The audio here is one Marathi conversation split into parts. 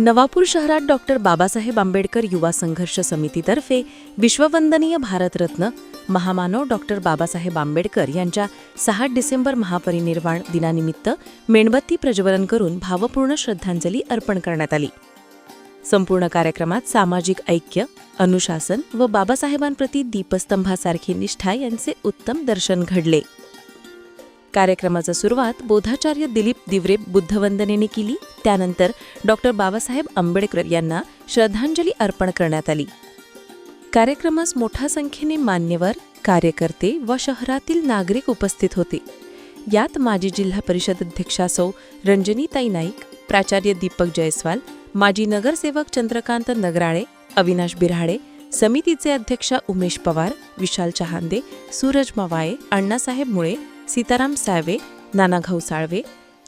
नवापूर शहरात डॉक्टर बाबासाहेब आंबेडकर युवा संघर्ष समितीतर्फे विश्ववंदनीय भारतरत्न महामानव डॉक्टर बाबासाहेब आंबेडकर यांच्या सहा डिसेंबर महापरिनिर्वाण दिनानिमित्त मेणबत्ती प्रज्वलन करून भावपूर्ण श्रद्धांजली अर्पण करण्यात आली. संपूर्ण कार्यक्रमात सामाजिक ऐक्य अनुशासन व बाबासाहेबांप्रती दीपस्तंभासारखी निष्ठा यांचे उत्तम दर्शन घडले. कार्यक्रमाचा सुरुवात बोधाचार्य दिलीप दिवरे बुद्धवंदनेने केली. त्यानंतर डॉक्टर बाबासाहेब आंबेडकर यांना श्रद्धांजली अर्पण करण्यात आली. कार्यक्रमास मोठ्या संख्येने मान्यवर कार्यकर्ते व शहरातील नागरिक उपस्थित होते. यात माजी जिल्हा परिषद अध्यक्षा सौ रंजनीताई नाईक प्राचार्य दीपक जयस्वाल माजी नगरसेवक चंद्रकांत नगराळे अविनाश बिराडे समितीचे अध्यक्ष उमेश पवार विशाल चहांदे सूरज मवाळे अण्णासाहेब मुळे सीताराम साळवे नानाभाऊ साळवे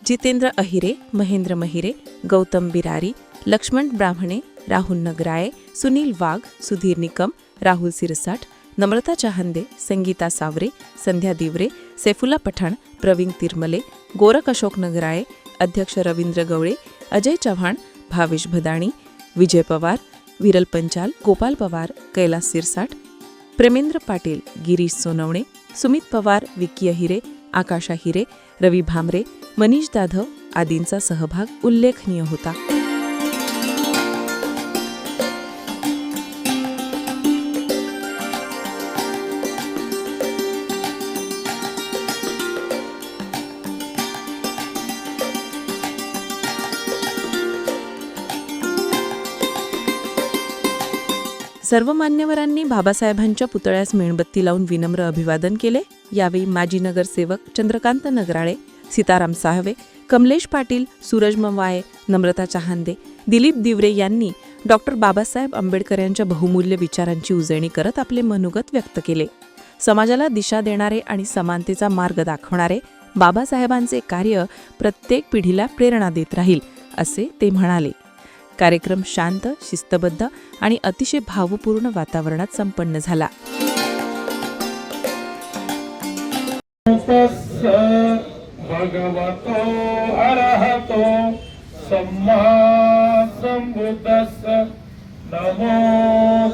जितेंद्र अहिरे महेंद्र महिरे गौतम बिरारी लक्ष्मण ब्राह्मणे राहुल नगराळे सुनील वाघ सुधीर निकम राहुल सिरसाट नम्रता चहांदे संगीता सावरे संध्या दिवरे सैफुल्ला पठाण प्रवीण तिरमले गोरख अशोक नगराळे अध्यक्ष रवींद्र गवळे अजय चव्हाण भावेश भदाणी विजय पवार विरल पंचाल गोपाल पवार कैलास सिरसाट प्रेमेंद्र पाटील गिरीश सोनवणे सुमित पवार विकी अहिरे आकाशा हिरे रवी भामरे मनीष जाधव आदींचा सहभाग उल्लेखनीय होता. सर्व मान्यवरांनी बाबासाहेबांच्या पुतळ्यास मेणबत्ती लावून विनम्र अभिवादन केले. यावेळी माजी नगरसेवक चंद्रकांत नगराळे सीताराम साहवे कमलेश पाटील सूरज मवाळे नम्रता चहांदे दिलीप दिवरे यांनी डॉक्टर बाबासाहेब आंबेडकर यांच्या बहुमूल्य विचारांची उजळणी करत आपले मनोगत व्यक्त केले. समाजाला दिशा देणारे आणि समानतेचा मार्ग दाखवणारे बाबासाहेबांचे कार्य प्रत्येक पिढीला प्रेरणा देत राहील असे ते म्हणाले. कार्यक्रम शांत शिस्तबद्ध आणि अतिशय भावपूर्ण वातावरणात संपन्न झाला.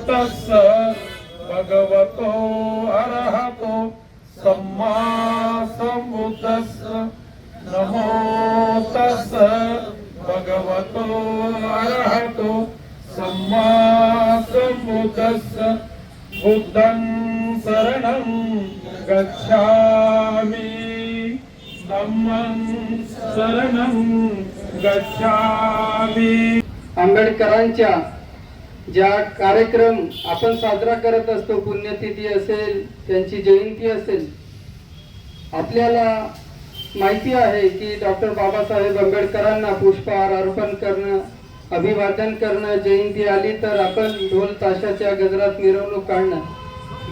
तस्स भगवतो अरहतो सम्मा सम्बुद्धस्स नमो तस्स भगवतो राहतो सम्मा बुद्धं शरणं गच्छामि. धम्मं शरणं गच्छामि. आंबेडकरांच्या ज्या कार्यक्रम आपण साजरा करत असतो पुण्यतिथी असेल त्यांची जयंती असेल आपल्याला माहिती आहे की डॉक्टर बाबासाहेब आंबेडकरांना पुष्पहार अर्पण करणं अभिवादन करणं जयंती आली तर आपण ढोल ताशाच्या गजरात मिरवणूक काढणं.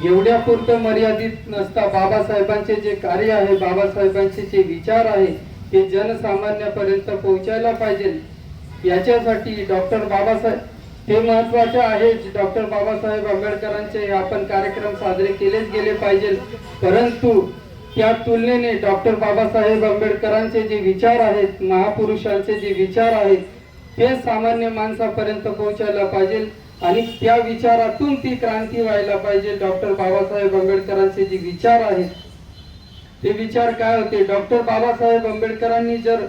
एवढ्या पुरतं मर्यादित नसता बाबासाहेबांचे जे कार्य आहे बाबासाहेबांचे जे विचार आहे ते जनसामान्यापर्यंत पोहोचायला पाहिजे. याच्यासाठी डॉक्टर बाबासाहेब हे महत्त्वाचे आहे डॉक्टर बाबासाहेब आंबेडकरांचे आपण कार्यक्रम साजरे केलेच गेले पाहिजे. परंतु त्या तुलनेने डॉक्टर बाबासाहेब आंबेडकरांचे जे विचार आहेत महापुरुषांचे जे विचार आहेत हे सामान्य माणसापर्यंत पोहोचायला पाहिजे आणि त्या विचारातून ती क्रांती व्हायला पाहिजे. डॉक्टर बाबासाहेब आंबेडकरांचे जे विचार आहेत ते विचार काय होते? डॉक्टर बाबासाहेब आंबेडकरांनी जर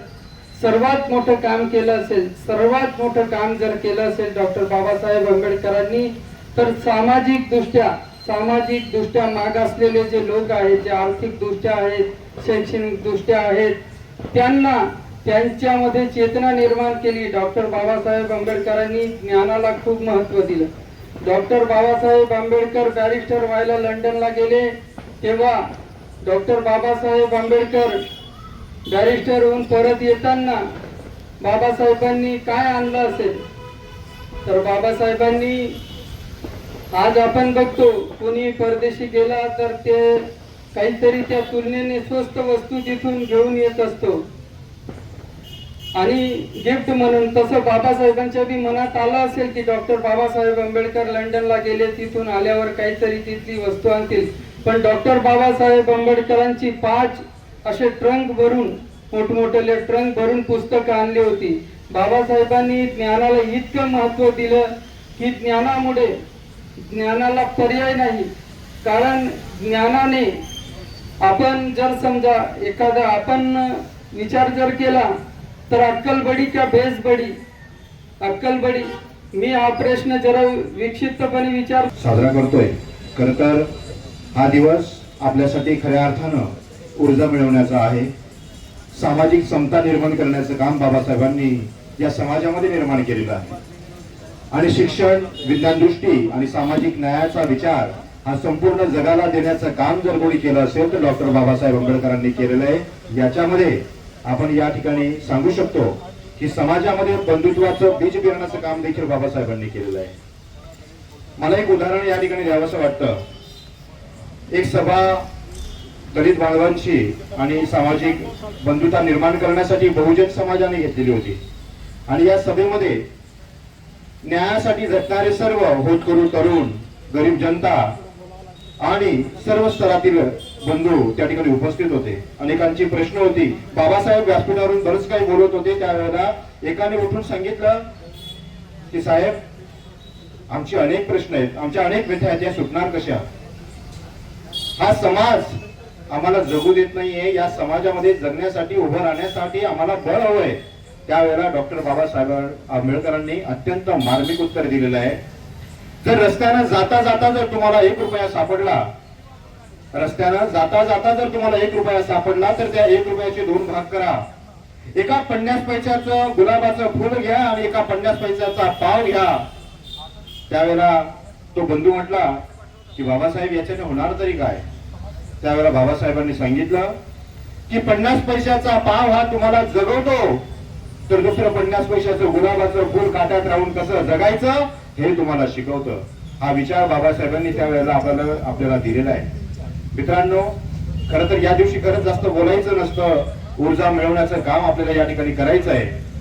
सर्वात मोठं काम केलं असेल सर्वात मोठं काम जर केलं असेल डॉक्टर बाबासाहेब आंबेडकरांनी तर सामाजिक दृष्ट्या सामाजिक दृष्ट्या मागासलेले जे लोक आहेत जे आर्थिक दृष्ट्या आहेत शैक्षणिक दृष्ट्या आहेत त्यांना त्यांच्यामध्ये चेतना निर्माण केली. डॉक्टर बाबासाहेब आंबेडकरांनी ज्ञानाला खूप महत्त्व दिलं. डॉक्टर बाबासाहेब आंबेडकर बॅरिस्टर व्हायला लंडनला गेले तेव्हा डॉक्टर बाबासाहेब आंबेडकर बॅरिस्टर होऊन परत येताना बाबासाहेबांनी काय आणलं असेल? तर बाबासाहेबांनी आज आपण बघतो कुणी परदेशी गेला तर ते काहीतरी त्या तुलनेने स्वस्त वस्तू जिथून घेऊन येत असतो. आणि गिफ्ट म्हणून तसं बाबासाहेबांच्या बी मनात आलं असेल की डॉक्टर बाबासाहेब आंबेडकर लंडनला गेले तिथून आल्यावर काहीतरी तिथली वस्तू आणतील. पण डॉक्टर बाबासाहेब आंबेडकरांची पाच असे ट्रंक भरून मोठमोठे ट्रंक भरून पुस्तकं आणली होती. बाबासाहेबांनी ज्ञानाला इतकं महत्त्व दिलं की ज्ञानामुळे ज्ञानाला पर्याय नाही. कारण ज्ञानाने आपण जर समजा एखादा आपण विचार जर केला तर अक्कल बडी. का बेस मी हा प्रश्न जरा विक्षिप्तपणे विचार साजरा करतोय. खर तर हा दिवस आपल्यासाठी खऱ्या अर्थानं ऊर्जा मिळवण्याचा आहे. सामाजिक समता निर्माण करण्याचं काम बाबासाहेबांनी या समाजामध्ये निर्माण केलेलं आहे. आणि शिक्षण विज्ञान दृष्टी आणि सामाजिक न्यायाचा विचार हा संपूर्ण जगाला देण्याचं काम जर कोणी केलं असेल तर डॉक्टर बाबासाहेब आंबेडकरांनी केलेलं आहे. याच्यामध्ये आपण या ठिकाणी सांगू शकतो की समाजामध्ये बंधुत्वाचं बीज पेरण्याचं काम देखील बाबासाहेबांनी केलेलं आहे. मला एक उदाहरण या ठिकाणी द्यावंसं वाटतं. एक सभा दलित बांधवांची आणि सामाजिक बंधुता निर्माण करण्यासाठी बहुजन समाजाने घेतलेली होती. आणि या सभेमध्ये न्यायासाठी झटणारे सर्व होतकरू तरुण गरीब जनता आणि सर्व स्तरातील बंधू त्या ठिकाणी उपस्थित होते. अनेकांची प्रश्न होती. बाबासाहेब व्यासपीठावरून बरंच काही बोलत होते. त्यावेळेला एकाने उठून सांगितलं की साहेब आमचे अनेक प्रश्न आहेत. आमच्या अनेक व्यथा आहेत. त्या सुटणार कशा? हा समाज आम्हाला जगू देत नाहीये. या समाजामध्ये जगण्यासाठी उभं राहण्यासाठी आम्हाला बळ हवंय. त्यावेळेला डॉक्टर बाबासाहेब आंबेडकरांनी अत्यंत मार्मिक उत्तर दिलेलं आहे. जर रस्त्यानं जाता जाता जर तुम्हाला एक रुपया सापडला रस्त्यानं जाता जाता जर तुम्हाला एक रुपया सापडला तर त्या एक रुपयाचे दोन भाग करा. एका पन्नास पैशाचं गुलाबाचं फुल घ्या आणि एका पन्नास पैशाचा पाव घ्या. त्यावेळेला तो बंधू म्हटला की बाबासाहेब याच्याने होणार तरी काय? त्यावेळेला बाबासाहेबांनी सांगितलं की पन्नास पैशाचा पाव हा तुम्हाला जगवतो. तर दुसरं पन्नास पैशाचं गुलाबाचं फुल काट्यात राहून कसं जगायचं हे तुम्हाला शिकवतं. हा विचार बाबासाहेबांनी त्यावेळेला आपल्याला आपल्याला दिलेला आहे. मित्रांनो खरं तर या दिवशी खरंच जास्त बोलायचं नसतं. ऊर्जा मिळवण्याचं काम आपल्याला या ठिकाणी करायचं आहे.